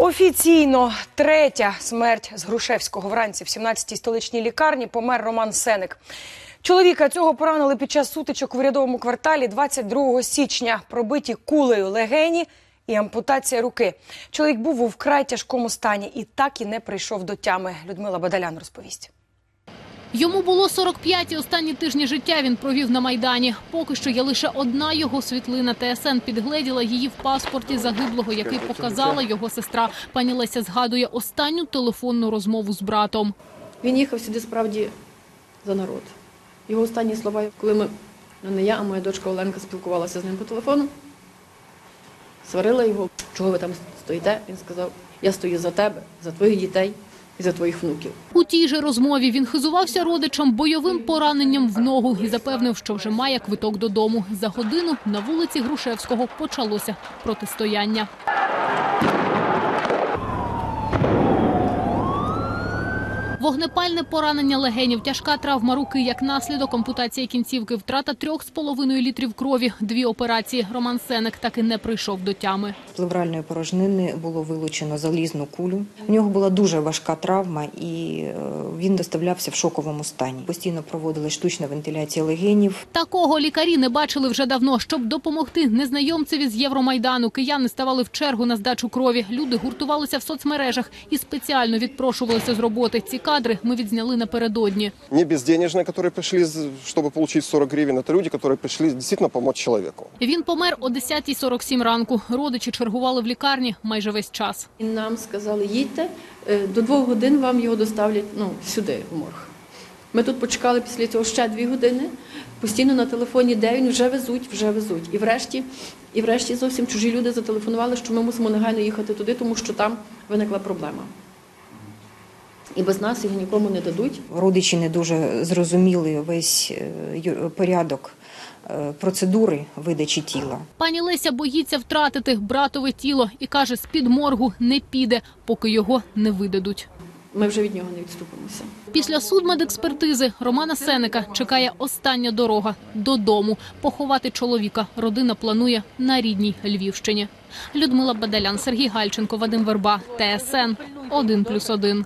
Офіційно третя смерть з Грушевського вранці в 17-й столичній лікарні помер Роман Сеник. Чоловіка цього поранили під час сутичок в урядовому кварталі 22 січня. Пробиті кулею легені і ампутація руки. Чоловік був у вкрай тяжкому стані і так і не прийшов до тями. Людмила Бадалян розповість. Йому було 45 і останні тижні життя він провів на Майдані. Поки що є лише одна його світлина. ТСН підгледіла її в паспорті загиблого, який показала його сестра. Пані Леся згадує останню телефонну розмову з братом. Він їхав сюди справді за народ. Його останні слова, коли ми, ну не я, а моя дочка Оленка спілкувалася з ним по телефону, сварила його, чого ви там стоїте. Він сказав: Я стою за тебе, за твоїх дітей за твоїх внуків. У тій же розмові він хизувався родичам бойовим пораненням в ногу і запевнив, що вже має квиток додому. За годину на вулиці Грушевського почалося протистояння. Вогнепальне поранення легенів, тяжка травма руки як наслідок ампутації кінцівки, втрата трьох з половиною літрів крові, дві операції. Роман Сенек так і не прийшов до тями З плевральної порожнини було вилучено залізну кулю. У нього була дуже важка травма, і е, він доставлявся в шоковому стані. Постійно проводили штучна вентиляція легенів. Такого лікарі не бачили вже давно. Щоб допомогти незнайомцеві з Євромайдану, кияни ставали в чергу на здачу крові. Люди гуртувалися в соцмережах і спеціально відпрошувалися з роботи. Ці кадри ми відзняли напередодні. не безденежные, которые пришли, з- чтобы получить 40 гривен. Это люди, которые пришли действительно помочь человеку. Він помер о 10.47 ранку. Родичі чергували в лікарні майже весь час. І нам сказали, їдьте, е, до двох годин вам його доставлять ну, сюди, в морг. Ми тут почекали після цього ще дві години. Постійно на телефоні, де він вже везуть, вже везуть. І врешті, і врешті зовсім чужі люди зателефонували, що ми мусимо негайно їхати туди, тому що там виникла проблема. І без нас його нікому не дадуть. Родичі не дуже зрозуміли весь е, порядок процедури видачі тіла. Пані Леся боїться втратити братове тіло і каже, з-під моргу не піде, поки його не видадуть. Ми вже від нього не відступимося. Після судмедекспертизи Романа Сеника чекає остання дорога додому. Поховати чоловіка родина планує на рідній Львівщині. Людмила Бадалян, Сергій Гальченко, Вадим Верба, ТСН 1+,1.